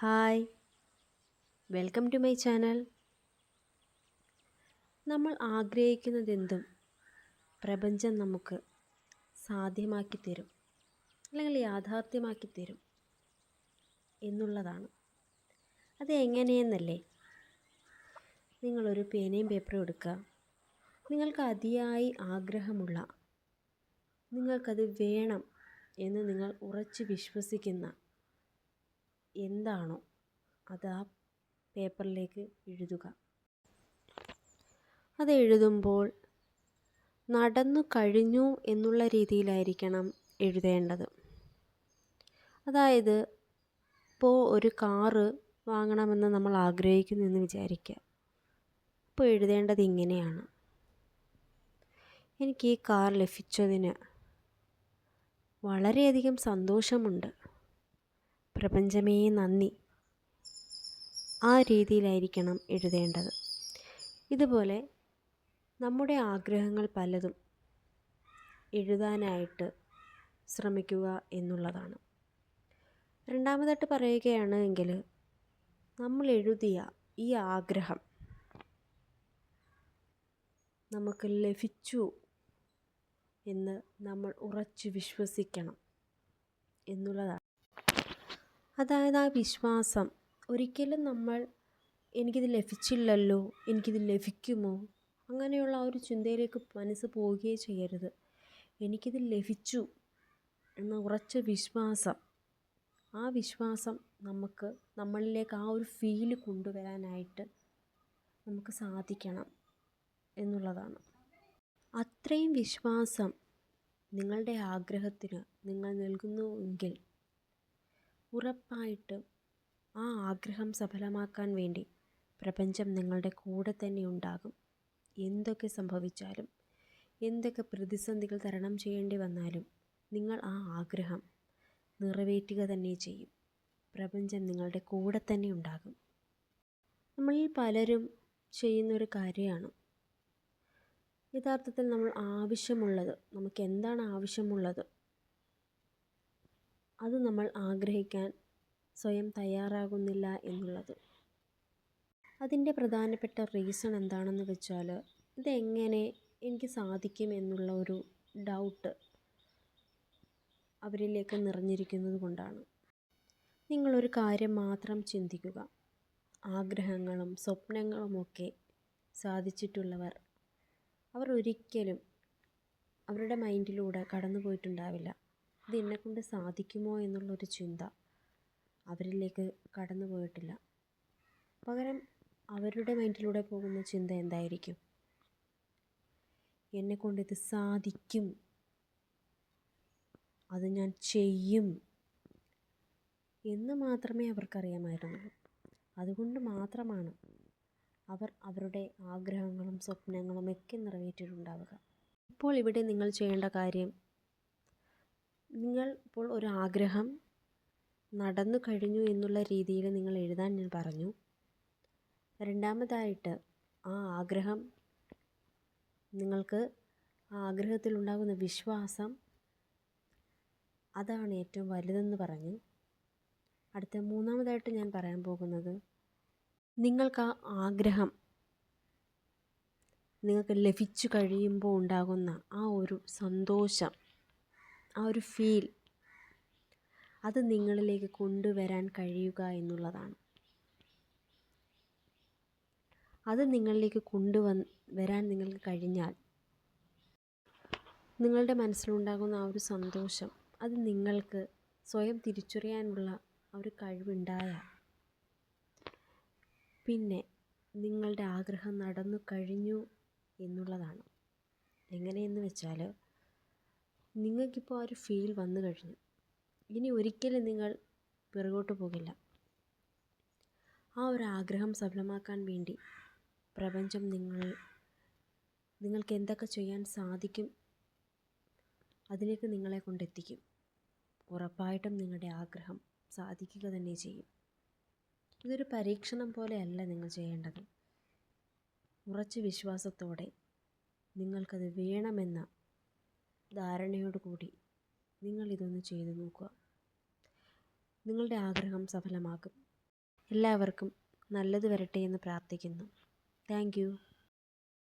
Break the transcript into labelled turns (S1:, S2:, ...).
S1: Hi. Welcome to my channel. നമ്മൾ ആഗ്രഹിക്കുന്നതെന്തും പ്രപഞ്ചം നമുക്ക് സാധ്യമാക്കി തരും അല്ലെങ്കിൽ യാഥാർത്ഥ്യമാക്കി തരും എന്നുള്ളതാണ്. അത് എങ്ങനെയെന്നല്ലേ? നിങ്ങളൊരു പേനയും പേപ്പറും എടുക്കുക. നിങ്ങൾക്ക് അതിയായി ആഗ്രഹമുള്ള നിങ്ങൾക്കത് വേണം എന്ന് നിങ്ങൾ ഉറച്ചു വിശ്വസിക്കുന്ന എന്താണോ അത് ആ പേപ്പറിലേക്ക് എഴുതുക. അത് എഴുതുമ്പോൾ നടന്നു കഴിഞ്ഞു എന്നുള്ള രീതിയിലായിരിക്കണം എഴുതേണ്ടത്. അതായത് ഇപ്പോൾ ഒരു കാറ് വാങ്ങണമെന്ന് നമ്മൾ ആഗ്രഹിക്കുന്നു എന്ന് വിചാരിക്കുക. അപ്പോൾ എഴുതേണ്ടത് ഇങ്ങനെയാണ്. എനിക്ക് ഈ കാർ ലഭിച്ചതിന് വളരെയധികം സന്തോഷമുണ്ട്. പ്രപഞ്ചമേ നന്ദി. ആ രീതിയിലായിരിക്കണം എഴുതേണ്ടത്. ഇതുപോലെ നമ്മുടെ ആഗ്രഹങ്ങൾ പലതും എഴുതാനായിട്ട് ശ്രമിക്കുക എന്നുള്ളതാണ്. രണ്ടാമതായിട്ട് പറയുകയാണ് എങ്കിൽ നമ്മൾ എഴുതിയ ഈ ആഗ്രഹം നമുക്ക് ലഭിച്ചു എന്ന് നമ്മൾ ഉറച്ചു വിശ്വസിക്കണം എന്നുള്ളതാണ്. അതായത് ആ വിശ്വാസം. ഒരിക്കലും നമ്മൾ എനിക്കിത് ലഭിച്ചില്ലല്ലോ എനിക്കിത് ലഭിക്കുമോ? അങ്ങനെയുള്ള ആ ഒരു ചിന്തയിലേക്ക് മനസ്സ് പോവുകയേ ചെയ്യരുത്. എനിക്കിത് ലഭിച്ചു എന്ന ഉറച്ച വിശ്വാസം. ആ വിശ്വാസം നമുക്ക് നമ്മളിലേക്ക് ആ ഒരു ഫീൽ കൊണ്ടുവരാനായിട്ട് നമുക്ക് സാധിക്കണം എന്നുള്ളതാണ്. അത്രയും വിശ്വാസം നിങ്ങളുടെ ആഗ്രഹത്തിന് നിങ്ങൾ നൽകുന്നുവെങ്കിൽ ഉറപ്പായിട്ടും ആ ആഗ്രഹം സഫലമാക്കാൻ വേണ്ടി പ്രപഞ്ചം നിങ്ങളുടെ കൂടെ തന്നെ ഉണ്ടാകും. എന്തൊക്കെ സംഭവിച്ചാലും എന്തൊക്കെ പ്രതിസന്ധികൾ തരണം ചെയ്യേണ്ടി വന്നാലും നിങ്ങൾ ആ ആഗ്രഹം നിറവേറ്റുക തന്നെ ചെയ്യും. പ്രപഞ്ചം നിങ്ങളുടെ കൂടെ തന്നെ ഉണ്ടാകും. നമ്മളിൽ പലരും ചെയ്യുന്നൊരു കാര്യമാണ്. യഥാർത്ഥത്തിൽ നമ്മൾ ആവശ്യമുള്ളത് നമുക്ക് എന്താണ് ആവശ്യമുള്ളത് അത് നമ്മൾ ആഗ്രഹിക്കാൻ സ്വയം തയ്യാറാകുന്നില്ല എന്നുള്ളത്. അതിന്റെ പ്രധാനപ്പെട്ട റീസൺ എന്താണെന്ന് വെച്ചാൽ ഇതെങ്ങനെ എനിക്ക് സാധിക്കും എന്നുള്ള ഒരു ഡൗട്ട് അവരിലേക്ക് നിറഞ്ഞിരിക്കുന്നത് കൊണ്ടാണ്. നിങ്ങളൊരു കാര്യം മാത്രം ചിന്തിക്കുക. ആഗ്രഹങ്ങളും സ്വപ്നങ്ങളുമൊക്കെ സാധിച്ചിട്ടുള്ളവർ അവർ ഒരിക്കലും അവരുടെ മൈൻഡിലൂടെ കടന്നു പോയിട്ടുണ്ടാവില്ല ഇത് എന്നെക്കൊണ്ട് സാധിക്കുമോ എന്നുള്ളൊരു ചിന്ത അവരിലേക്ക് കടന്നു പോയിട്ടില്ല. പകരം അവരുടെ മൈൻഡിലൂടെ പോകുന്ന ചിന്ത എന്തായിരിക്കും? എന്നെക്കൊണ്ട് ഇത് സാധിക്കും. അത് ഞാൻ ചെയ്യും എന്ന് മാത്രമേ അവർക്കറിയാമായിരുന്നുള്ളൂ. അതുകൊണ്ട് മാത്രമാണ് അവർ അവരുടെ ആഗ്രഹങ്ങളും സ്വപ്നങ്ങളും ഒക്കെ നിറവേറ്റിയിട്ടുണ്ടാവുക. ഇപ്പോൾ ഇവിടെ നിങ്ങൾ ചെയ്യേണ്ട കാര്യം നിങ്ങൾ ഇപ്പോൾ ഒരു ആഗ്രഹം നടന്നു കഴിഞ്ഞു എന്നുള്ള രീതിയിൽ നിങ്ങൾ എഴുതാൻ ഞാൻ പറഞ്ഞു. രണ്ടാമതായിട്ട് ആ ആഗ്രഹം നിങ്ങൾക്ക് ആ ആഗ്രഹത്തിലുണ്ടാകുന്ന വിശ്വാസം അതാണ് ഏറ്റവും വലുതെന്ന് പറഞ്ഞു. അടുത്ത മൂന്നാമതായിട്ട് ഞാൻ പറയാൻ പോകുന്നത് നിങ്ങൾക്ക് ആ ആഗ്രഹം നിങ്ങൾക്ക് ലഭിച്ചു കഴിയുമ്പോൾ ഉണ്ടാകുന്ന ആ ഒരു സന്തോഷം ആ ഒരു ഫീൽ അത് നിങ്ങളിലേക്ക് കൊണ്ടുവരാൻ കഴിയുക എന്നുള്ളതാണ്. അത് നിങ്ങളിലേക്ക് കൊണ്ടുവന്ന് വരാൻ നിങ്ങൾക്ക് കഴിഞ്ഞാൽ നിങ്ങളുടെ മനസ്സിലുണ്ടാകുന്ന ആ ഒരു സന്തോഷം അത് നിങ്ങൾക്ക് സ്വയം തിരിച്ചറിയാനുള്ള ആ ഒരു കഴിവുണ്ടായാൽ പിന്നെ നിങ്ങളുടെ ആഗ്രഹം നടന്നു കഴിഞ്ഞു എന്നുള്ളതാണ്. എങ്ങനെയെന്ന് വെച്ചാൽ നിങ്ങൾക്കിപ്പോൾ ആ ഒരു ഫീൽ വന്നു കഴിഞ്ഞു. ഇനി ഒരിക്കലും നിങ്ങൾ പിറകോട്ട് പോകില്ല. ആ ഒരു ആഗ്രഹം സഫലമാക്കാൻ വേണ്ടി പ്രപഞ്ചം നിങ്ങൾ നിങ്ങൾക്ക് എന്തൊക്കെ ചെയ്യാൻ സാധിക്കും അതിലേക്ക് നിങ്ങളെ കൊണ്ടെത്തിക്കും. ഉറപ്പായിട്ടും നിങ്ങളുടെ ആഗ്രഹം സാധിക്കുക തന്നെ ചെയ്യും. ഇതൊരു പരീക്ഷണം പോലെയല്ല നിങ്ങൾ ചെയ്യേണ്ടത്. ഉറച്ച വിശ്വാസത്തോടെ നിങ്ങൾക്കത് വേണമെന്ന ധാരണയോടു കൂടി നിങ്ങൾ ഇതൊന്ന് ചെയ്തു നോക്കുക. നിങ്ങളുടെ ആഗ്രഹം സഫലമാകും. എല്ലാവർക്കും നല്ലത് വരട്ടെ എന്ന് പ്രാർത്ഥിക്കുന്നു. താങ്ക്